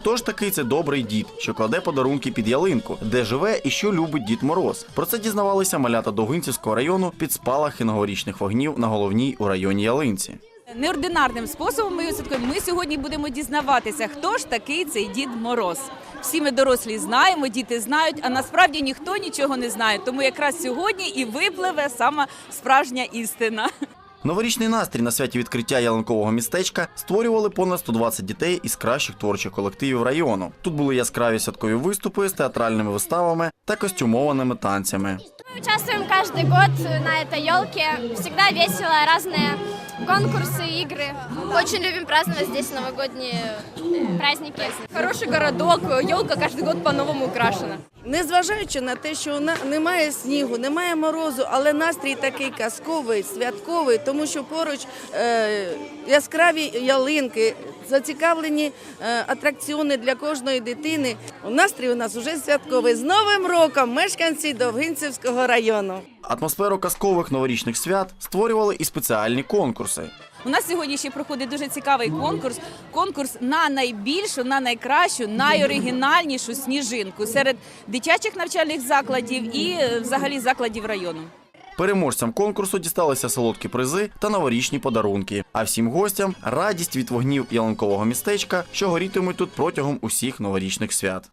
Хто ж такий це добрий дід, що кладе подарунки під ялинку, де живе і що любить Дід Мороз? Про це дізнавалися малята Довгинцівського району під спалахи новорічних вогнів на головній у районі ялинці. Неординарним способом ми святкуємо. Ми сьогодні будемо дізнаватися, хто ж такий цей Дід Мороз. Всі ми дорослі знаємо, діти знають, а насправді ніхто нічого не знає. Тому якраз сьогодні і випливе сама справжня істина. Новорічний настрій на святі відкриття ялинкового містечка створювали понад 120 дітей із кращих творчих колективів району. Тут були яскраві святкові виступи з театральними виставами та костюмованими танцями. Мы участвуем каждый год на этой елке. Всегда весело, разные конкурсы, игры. Очень любим праздновать здесь новогодние праздники. Хороший городок, елка кожен год по-новому украшена. Незважаючи на те, що на- немає снігу, немає морозу, але настрій такий казковий, святковий, тому що поруч е, яскраві ялинки, зацікавлені е, атракціони для кожної дитини. Настрій у нас уже святковий. З Новим роком мешканці Довгинцівського району. Атмосферу казкових новорічних свят створювали і спеціальні конкурси. У нас сьогодні ще проходить дуже цікавий конкурс. Конкурс на найбільшу, на найкращу, найоригінальнішу сніжинку серед дитячих навчальних закладів і е, взагалі закладів району. Переможцям конкурсу дісталися солодкі призи та новорічні подарунки. А всім гостям радість від вогнів ялинкового містечка, що горітимуть тут протягом усіх новорічних свят.